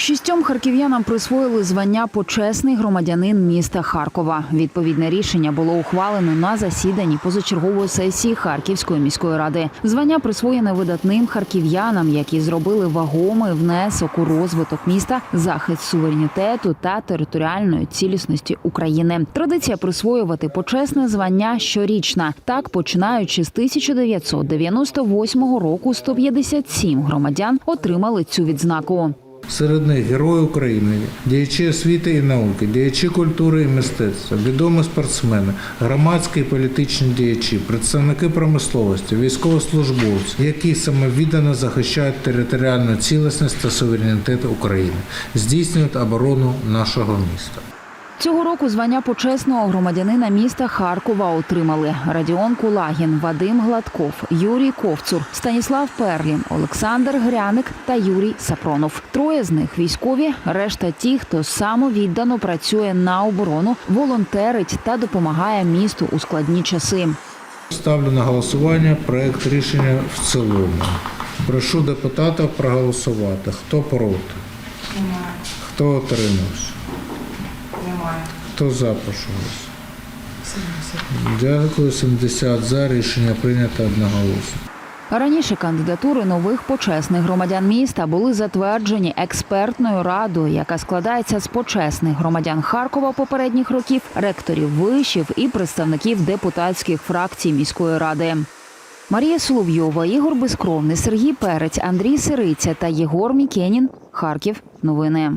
Шістьом харків'янам присвоїли звання почесний громадянин міста Харкова. Відповідне рішення було ухвалено на засіданні позачергової сесії Харківської міської ради. Звання присвоєне видатним харків'янам, які зробили вагомий внесок у розвиток міста, захист суверенітету та територіальної цілісності України. Традиція присвоювати почесне звання щорічна. Так, починаючи з 1998 року, 157 громадян отримали цю відзнаку. Серед них герої України, діячі освіти і науки, діячі культури і мистецтва, відомі спортсмени, громадські і політичні діячі, представники промисловості, військовослужбовці, які самовіддано захищають територіальну цілісність та суверенітет України, здійснюють оборону нашого міста. Цього року звання почесного громадянина міста Харкова отримали Радіон Кулагін, Вадим Гладков, Юрій Ковцур, Станіслав Перлін, Олександр Гряник та Юрій Сапронов. Троє з них військові, решта ті, хто самовіддано працює на оборону, волонтерить та допомагає місту у складні часи. Ставлю на голосування проект рішення в цілому. Прошу депутатів проголосувати. Хто проти? Хто отримався? Хто за прошу голосувати? Дякую, 70 за. Рішення прийнято одноголосно. Раніше кандидатури нових почесних громадян міста були затверджені експертною радою, яка складається з почесних громадян Харкова попередніх років, ректорів вишів і представників депутатських фракцій міської ради. Марія Соловйова, Ігор Безкровний, Сергій Перець, Андрій Сириця та Єгор Мікенін. Харків. Новини.